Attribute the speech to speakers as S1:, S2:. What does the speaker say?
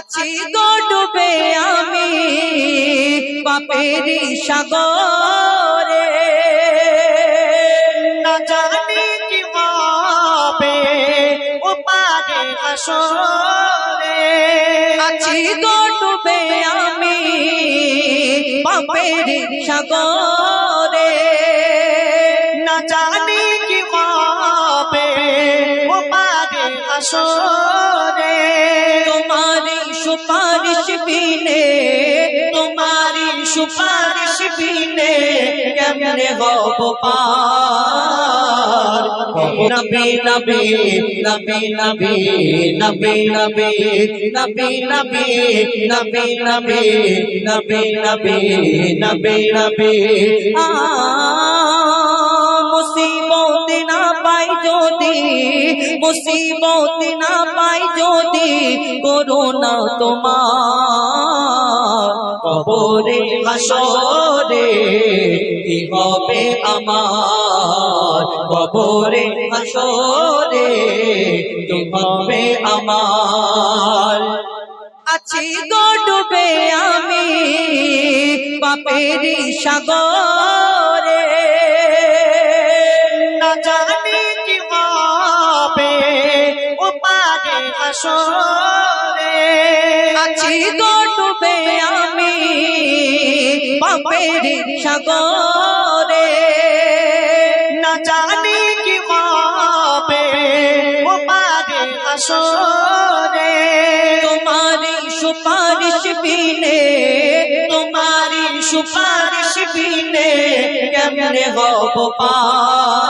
S1: আছি গো ডুবে আমি পাপের সাগরে।
S2: না জানি কি হবে ও পারে আসরে
S1: আছি গো ডুবে আমি পাপের সাগরে।
S2: না জানি কি হবে ও পারে আসরে
S1: সুপারিশ বিনে তোমারি সুপারিশ বিনে কেমনে হব পার নবী নবী নবী নবী নবী নবী নবী নবী নবী নবী নবী নবী নবী নবী আ না পাই যদি মুসিবত না পাই যদি করোনা তোমার কবরে, হাসরে, কি হবে আমার? কবরে, হাসরে, কি হবে আমার? আছি গো ডুবে আমি পাপের সাগরে।
S2: না আসরে।
S1: আছি গো ডুবে আমি পাপের সাগরে।
S2: না জানি কি হবে ও পারে আসরে।
S1: তোমারি সুপারিশ বিনে তোমারি সুপারিশ বিনে কেমনে হব পার?